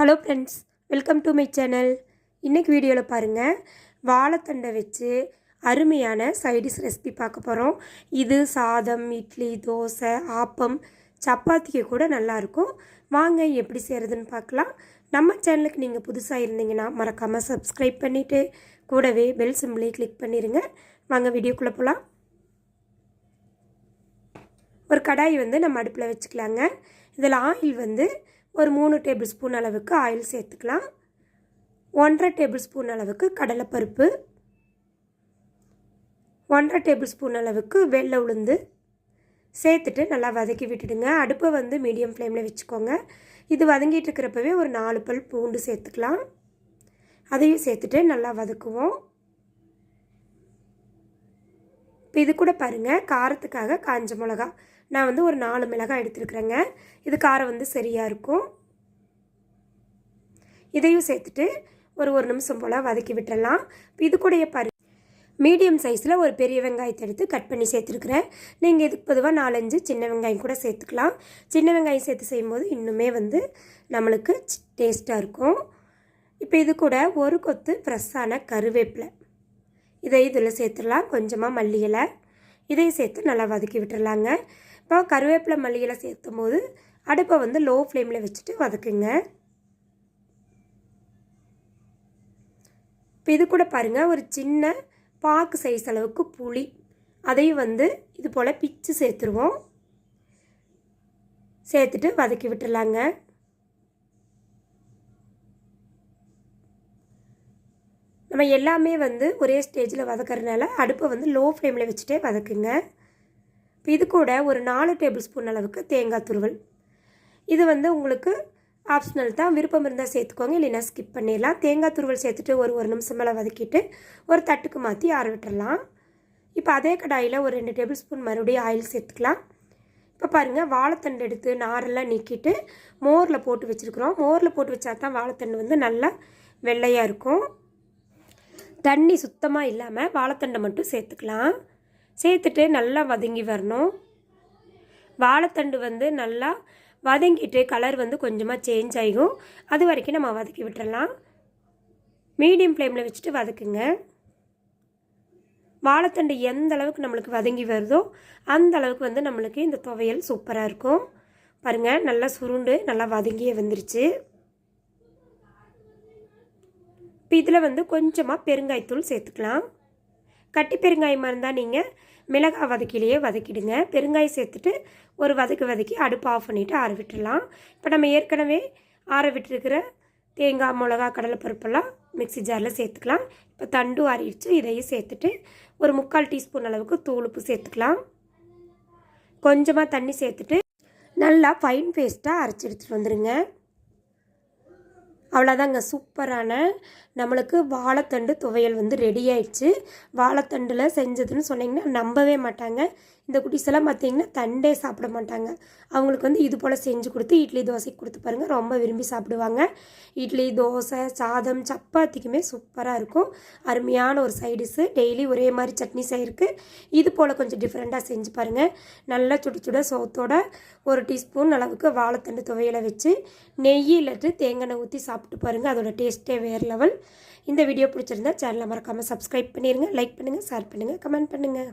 Hello friends welcome to my channel இன்றைக்கி வீடியோவில் பாருங்கள் வாழைத்தண்டை வச்சு அருமையான சைடிஷ் ரெசிபி பார்க்க போகிறோம் இது சாதம் இட்லி தோசை ஆப்பம் சப்பாத்திக்கு கூட நல்லாயிருக்கும் வாங்க எப்படி செய்கிறதுன்னு பார்க்கலாம். நம்ம சேனலுக்கு நீங்கள் புதுசாக இருந்தீங்கன்னா மறக்காமல் சப்ஸ்கிரைப் பண்ணிவிட்டு கூடவே பெல் சிம்பிளை கிளிக் பண்ணிடுங்க வாங்க வீடியோக்குள்ளே போகலாம் ஒரு கடாய் வந்து நம்ம அடுப்பில் வச்சுக்கலாங்க. இதில் ஆயில் வந்து ஒரு மூணு டேபிள் ஸ்பூன் அளவுக்கு ஆயில் சேர்த்துக்கலாம். ஒன்றரை டேபிள் ஸ்பூன் அளவுக்கு கடலைப்பருப்பு. ஒன்றரை டேபிள் ஸ்பூன் அளவுக்கு வெள்ளை உளுந்து. சேர்த்துட்டு நல்லா வதக்கி விட்டுடுங்க. அடுப்பை வந்து மீடியம் ஃப்ளேமில் வச்சுக்கோங்க. இது வதங்கிட்டு இருக்கிறப்பவே ஒரு நாலு பல் பூண்டு சேர்த்துக்கலாம். அதையும் சேர்த்துட்டு நல்லா வதக்குவோம். இப்போ இது கூட பாருங்கள் காரத்துக்காக காஞ்ச மிளகா. நான் வந்து ஒரு நாலு மிளகாய் எடுத்துருக்குறேங்க. இது காரம் வந்து சரியாக இருக்கும். இதையும் சேர்த்துட்டு ஒரு ஒரு நிமிஷம் போல் வதக்கி விட்டுறலாம். இப்போ இது கூடயே பாரு மீடியம் சைஸில் ஒரு பெரிய வெங்காயத்தை எடுத்து கட் பண்ணி சேர்த்துருக்குறேன். நீங்கள் இதுக்கு பொதுவாக நாலஞ்சு சின்ன வெங்காயம் கூட சேர்த்துக்கலாம். சின்ன வெங்காயம் சேர்த்து செய்யும்போது இன்னுமே வந்து நம்மளுக்கு டேஸ்ட்டாக இருக்கும். இப்போ இது கூட ஒரு கொத்து ஃப்ரெஷ்ஷான கருவேப்பிலை. இதை இதில் சேர்த்துடலாம். கொஞ்சமாக மல்லி இலை. இதையும் சேர்த்து நல்லா வதக்கி விட்டுடலாங்க. இப்போ கருவேப்பிலை மல்லி இலை சேர்த்தும் போது அடுப்பை வந்து லோ ஃப்ளேமில் வச்சுட்டு வதக்குங்க. இப்போ இது கூட பாருங்கள் ஒரு சின்ன பாக்கு சைஸ் அளவுக்கு புளி. அதையும் வந்து இது போல் பிச்சு சேர்த்துருவோம். சேர்த்துட்டு வதக்கி விட்டுடலாங்க. நம்ம எல்லாமே வந்து ஒரே ஸ்டேஜில் வதக்கிறதுனால அடுப்பை வந்து லோ ஃப்ளேமில் வச்சுட்டே வதக்குங்க. இப்போ இது கூட ஒரு நாலு டேபிள் ஸ்பூன் அளவுக்கு தேங்காய் துருவல். இது வந்து உங்களுக்கு ஆப்ஷனல் தான். விருப்பம் இருந்தால் சேர்த்துக்கோங்க இல்லைன்னா ஸ்கிப் பண்ணிடலாம். தேங்காய் துருவல் சேர்த்துட்டு ஒரு ஒரு நிமிஷம் மேலே வதக்கிட்டு ஒரு தட்டுக்கு மாற்றி ஆற விட்டுடலாம் இப்போ அதே கடாயில் ஒரு ரெண்டு டேபிள் ஸ்பூன் மறுபடியும் ஆயில் சேர்த்துக்கலாம். இப்போ பாருங்கள் வாழைத்தண்டு எடுத்து நாரெல்லாம் நீக்கிட்டு மோரில் போட்டு வச்சுருக்குறோம். மோரில் போட்டு வச்சா தான் வாழைத்தண்டு வந்து நல்லா வெள்ளையாக இருக்கும். தண்ணி சுத்தமாக இல்லாமல் வாழைத்தண்டை மட்டும் சேர்த்துக்கலாம். சேர்த்துட்டு நல்லா வதங்கி வரணும். வாழைத்தண்டு வந்து நல்லா வதங்கிட்டு கலர் வந்து கொஞ்சமாக சேஞ்ச் ஆகும் அது வரைக்கும் நம்ம வதக்கி விட்டுறலாம். மீடியம் ஃப்ளேமில் வச்சுட்டு வதக்குங்க. வாழைத்தண்டு எந்த அளவுக்கு நம்மளுக்கு வதங்கி வருதோ அந்த அளவுக்கு வந்து நம்மளுக்கு இந்த துவையல் சூப்பராக இருக்கும். பாருங்கள் நல்லா சுருண்டு நல்லா வதங்கியே வந்துருச்சு. இப்போ இதில் வந்து கொஞ்சமாக பெருங்காயத்தூள் சேர்த்துக்கலாம். கட்டி பெருங்காயமாக இருந்தால் நீங்கள் மிளகாய் வதக்கிலேயே வதக்கிடுங்க. பெருங்காயம் சேர்த்துட்டு ஒரு வதக்கி வதக்கி அடுப்பு ஆஃப் பண்ணிவிட்டு ஆற விட்டுடலாம். இப்போ நம்ம ஏற்கனவே ஆற விட்டுருக்கிற தேங்காய் மிளகா கடலைப்பருப்பெல்லாம் மிக்சி ஜாரில் சேர்த்துக்கலாம். இப்போ தண்டு ஆறிடுச்சு. இதையும் சேர்த்துட்டு ஒரு முக்கால் டீஸ்பூன் அளவுக்கு தூளுப்பு சேர்த்துக்கலாம். கொஞ்சமாக தண்ணி சேர்த்துட்டு நல்லா ஃபைன் பேஸ்ட்டாக அரைச்சி எடுத்துகிட்டு வந்துடுங்க அவ்வளோதாங்க. சூப்பரான நம்மளுக்கு வாழைத்தண்டு துவையல் வந்து ரெடி ஆயிடுச்சு. வாழைத்தண்டில் செஞ்சதுன்னு சொன்னிங்கன்னா நம்பவே மாட்டாங்க. இந்த குட்டிஸெல்லாம் பார்த்தீங்கன்னா தண்டே சாப்பிட மாட்டாங்க. அவங்களுக்கு வந்து இது போல் செஞ்சு கொடுத்து இட்லி தோசைக்கு கொடுத்து பாருங்கள் ரொம்ப விரும்பி சாப்பிடுவாங்க. இட்லி தோசை சாதம் சப்பாத்திக்குமே சூப்பராக இருக்கும். அருமையான ஒரு சைடிஸ்ஸு டெய்லி ஒரே மாதிரி சட்னி செய்யிருக்கு இது போல் கொஞ்சம் டிஃப்ரெண்ட்டாக செஞ்சு பாருங்கள் நல்லா சுட சுட சோத்தோட ஒரு டீஸ்பூன் அளவுக்கு வாழைத்தண்டு துவையில் வச்சு நெய் இல்லாட்டு தேங்காய் ஊற்றி சாப்பிட்டு பாருங்கள் அதோட டேஸ்ட்டே வேறு லெவல் இந்த வீடியோ பிடிச்சிருந்தா சேனலை மறக்காமல் சப்ஸ்கிரைப் பண்ணிடுங்க லைக் பண்ணுங்கள் ஷேர் பண்ணுங்கள் கமெண்ட் பண்ணுங்கள்